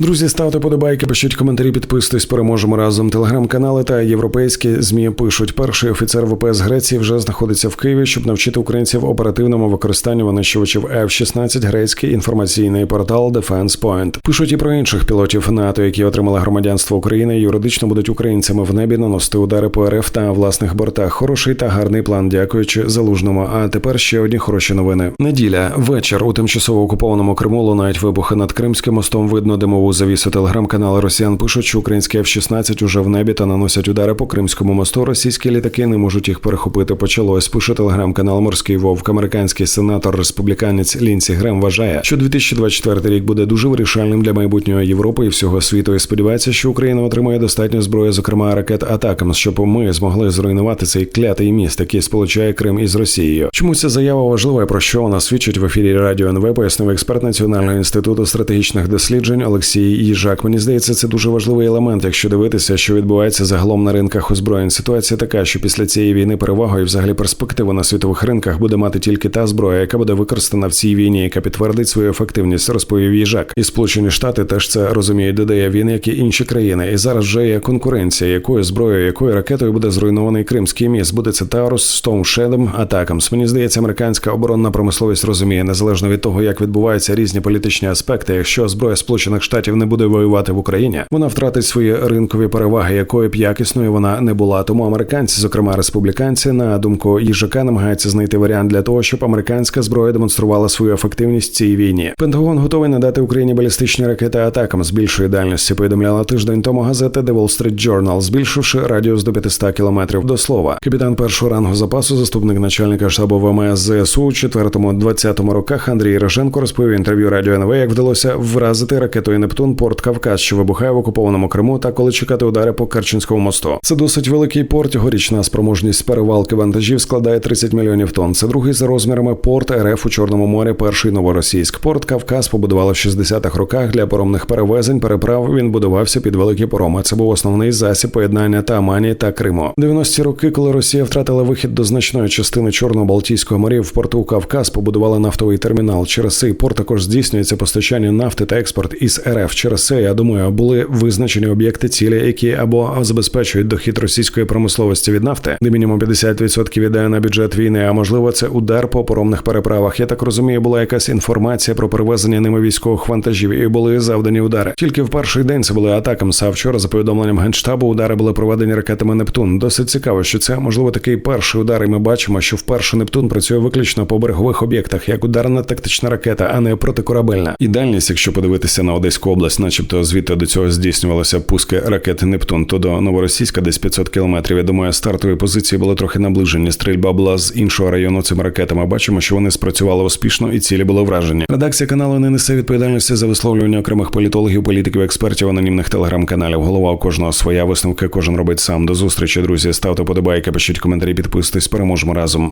Друзі, ставте подобайки, пишіть коментарі, підписуйтесь, переможемо разом. Телеграм-канали та європейські змі пишуть. Перший офіцер ВПС Греції вже знаходиться в Києві, щоб навчити українців оперативному використанню винищувачів F-16 грецький інформаційний портал Defense Point. Пишуть і про інших пілотів НАТО, які отримали громадянство України. Юридично будуть українцями в небі наносити удари по РФ та власних бортах. Хороший та гарний план, дякуючи залужному. А тепер ще одні хороші новини. Неділя вечір у тимчасово окупованому Криму лунають вибухи над Кримським мостом. Видно димову завісу. Телеграм-канали Росіян пишуть, що українські F-16 уже в небі та наносять удари по Кримському мосту. Російські літаки не можуть їх перехопити. Почалось. Пише телеграм-канал Морський Вовк. Американський сенатор республіканець Лінсі Грем вважає, що 2024 рік буде дуже вирішальним для майбутнього Європи і всього світу. І сподівається, що Україна отримає достатньо зброї, зокрема ракет атакам, щоб ми змогли зруйнувати цей клятий міст, який сполучає Крим із Росією. Чому ця заява важлива? Про що вона свідчить в ефірі Радіо НВ, пояснив експерт Національного інституту стратегічних досліджень Олексій Їжак. Мені здається, це дуже важливий елемент, якщо дивитися, що відбувається загалом на ринках озброєнь. Ситуація така, що після цієї війни перевагу і взагалі перспективу на світових ринках буде мати тільки та зброя, яка буде використана в цій війні, яка підтвердить свою ефективність, розповів Їжак. І Сполучені Штати теж це розуміють. Додає він, як і інші країни. І зараз вже є конкуренція, якою зброєю, якою ракетою буде зруйнований Кримський міст. Буде це Таурус, Shadow, Атакамс. Мені здається, американська оборонна промисловість розуміє незалежно від того, як відбуваються різні політичні аспекти. Якщо зброя Сполучених Штатів не буде воювати в Україні, вона втратить свої ринкові переваги, якою б якісною вона не була. Тому американці, зокрема республіканці, на думку їжака, намагаються знайти варіант для того, щоб американська зброя демонструвала свою ефективність в цій війні. Пентагон готовий надати Україні балістичні ракети атакам з більшої дальності. Повідомляла тиждень тому газета The Wall Street Journal, збільшивши радіус до 500 кілометрів. До слова, капітан першого рангу запасу, заступник начальника штабу ВМС ЗСУ у 4-20 роках Андрій Роженко розповів інтерв'ю радіо НВ, як вдалося вразити ракетою Нептун порт Кавказ, що вибухає в окупованому Криму, та коли чекати удари по Керченському мосту. Це досить великий порт. Горічна спроможність перевалки вантажів складає 30 мільйонів тонн. Це другий за розмірами порт РФ у Чорному морі. Перший новоросійськ. Порт Кавказ побудували в 60-х роках для паромних перевезень. Переправ він будувався під великі пороми. Це був основний засіб поєднання Тамані та Криму. 90-ті роки, коли Росія втратила вихід до значної частини Чорно-Балтійського морів, в порту Кавказ побудували нафтовий термінал. Через цей порт також здійснюється постачання нафти та експорт із РФ. Через це я думаю, були визначені об'єкти цілі, які або забезпечують дохід російської промисловості від нафти, де мінімум 50% віддає на бюджет війни. А можливо, це удар по поромних переправах. Я так розумію, була якась інформація про перевезення ними військових вантажів і були завдані удари. Тільки в перший день це були атакам. А вчора, за повідомленням генштабу, удари були проведені ракетами Нептун. Досить цікаво, що це можливо такий перший удар. І ми бачимо, що вперше Нептун працює виключно по берегових об'єктах, як ударна тактична ракета, а не протикорабельна. І дальність, якщо подивитися на Одеську область, начебто звідти до цього здійснювалися пуски ракети Нептун, то до новоросійська десь 500 кілометрів. Я думаю, стартові позиції були трохи наближені. Стрільба була з іншого району цими ракетами. Бачимо, що вони спрацювали успішно і цілі були вражені. Редакція каналу не несе відповідальності за висловлювання окремих політологів, політиків, експертів, анонімних телеграм-каналів. Голова у кожного своя висновки. Кожен робить сам. До зустрічі, друзі. Ставте подобайки, пишіть коментарі, підписуйтесь. Переможемо разом.